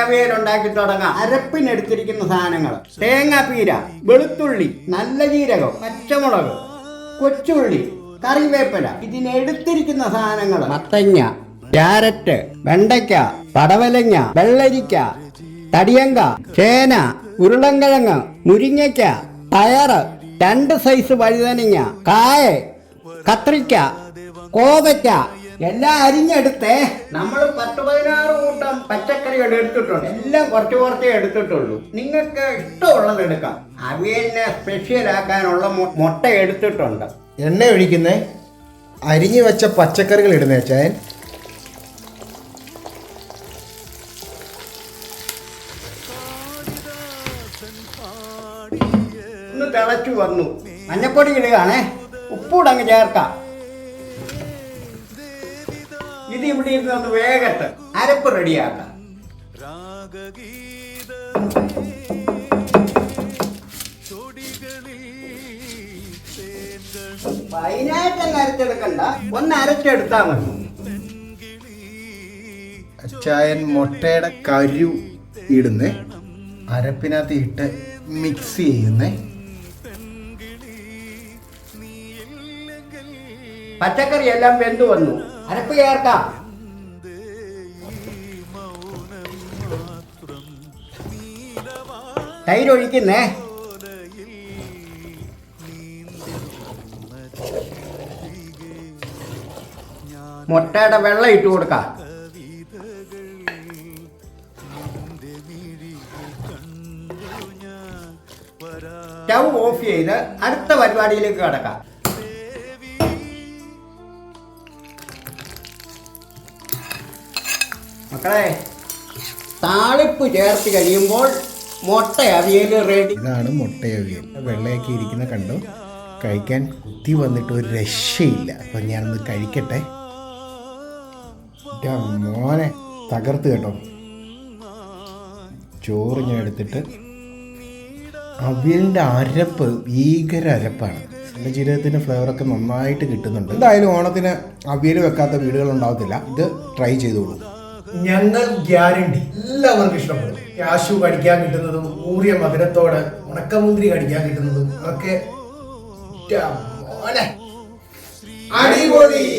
അവിയൽ ഉണ്ടാക്കി തുടങ്ങാം. അരപ്പിനെടുത്തിരിക്കുന്ന സാധനങ്ങൾ. തേങ്ങാപ്പീര വെളുത്തുള്ളി നല്ല ജീരകം പച്ചമുളക് കൊച്ചുള്ളി കറിവേപ്പില. ഇതിനെടുത്തിരിക്കുന്ന സാധനങ്ങൾ മത്തങ്ങ ക്യാരറ്റ് വെണ്ടയ്ക്ക പടവലങ്ങ വെള്ളരിക്ക തടിയങ്ക ചേന ഉരുളൻകിഴങ്ങ് മുരിങ്ങയ്ക്ക പയറ് രണ്ട് സൈസ് വഴുതനങ്ങ കായ കത്രിക്ക കോവയ്ക്ക എല്ലാം അരിഞ്ഞെടുത്തേ. നമ്മൾ പത്ത് പതിനാറ് കൂട്ടം പച്ചക്കറികൾ എടുത്തിട്ടുണ്ട്. എല്ലാം കുറച്ച് കുറച്ചേ എടുത്തിട്ടുള്ളൂ. നിങ്ങൾക്ക് ഇഷ്ടമുള്ളത് എടുക്കാം. അവിയലിനെ സ്പെഷ്യൽ ആക്കാനുള്ള മു- മുട്ട എടുത്തിട്ടുണ്ട്. എണ്ണ ഒഴിക്കുന്നേ. അരിഞ്ഞു വെച്ച പച്ചക്കറികൾ ഇടുന്നേ ചായൻ ഒന്ന് തിളച്ചു വന്നു. മഞ്ഞപ്പൊടി ഇടുകയാണേ. ഉപ്പൂടങ്ങ് ചേർക്കാം. ഇത് ഇവിടെ ഇരുന്ന് ഒന്ന് വേഗത്ത് അരപ്പ് റെഡിയാക്കാം. ഫൈനായിട്ടങ്ങ് അരച്ചെടുക്കണ്ട. ഒന്ന് അരച്ചെടുത്താൽ മതി. അച്ചായൻ മുട്ടയുടെ കരു ഇടുന്നേ. അരപ്പിനകത്ത് ഇട്ട് മിക്സ് ചെയ്യുന്നേ. പച്ചക്കറി എല്ലാം വെന്തു വന്നു. അരപ്പ് ചേർക്കാം തൈര് ഒഴിക്കുന്നേ. മുട്ടയുടെ വെള്ളം ഇട്ട് കൊടുക്കാം. സ്റ്റൗ ഓഫ് ചെയ്ത് അടുത്ത പരിപാടിയിലേക്ക് കിടക്കാം. മക്കളെ താളിപ്പ് ചേർത്ത് കഴിയുമ്പോൾ മുട്ട അവിയൽ റെഡി ഇതാണ് മുട്ടയവിയൽ. വെള്ളയൊക്കെ ഇരിക്കുന്ന കണ്ടു? കഴിക്കാൻ കുത്തി വന്നിട്ട് ഒരു രക്ഷയില്ല. അപ്പം ഞാനൊന്ന് കഴിക്കട്ടെ. മോനെ തകർത്ത് കേട്ടോ. ചോറ് ഞാൻ എടുത്തിട്ട് അവിയലിന്റെ അരപ്പ് ഭീകര അരപ്പാണ്. എന്റെ ജീവിതത്തിന്റെ ഫ്ലേവറൊക്കെ നന്നായിട്ട് കിട്ടുന്നുണ്ട്. എന്തായാലും ഓണത്തിന് അവിയൽ വെക്കാത്ത വീടുകൾ ഉണ്ടാവത്തില്ല. ഇത് ട്രൈ ചെയ്തോളൂ. ഞങ്ങൾ ഗ്യാരണ്ടി. എല്ലാവർക്കും ഇഷ്ടപ്പെടും. കാശു കടിക്കാൻ കിട്ടുന്നതും ഊറിയ മധുരത്തോട് ഉണക്കമുന്തിരി കടിക്കാൻ കിട്ടുന്നതും ഒക്കെ. അടിപൊളി.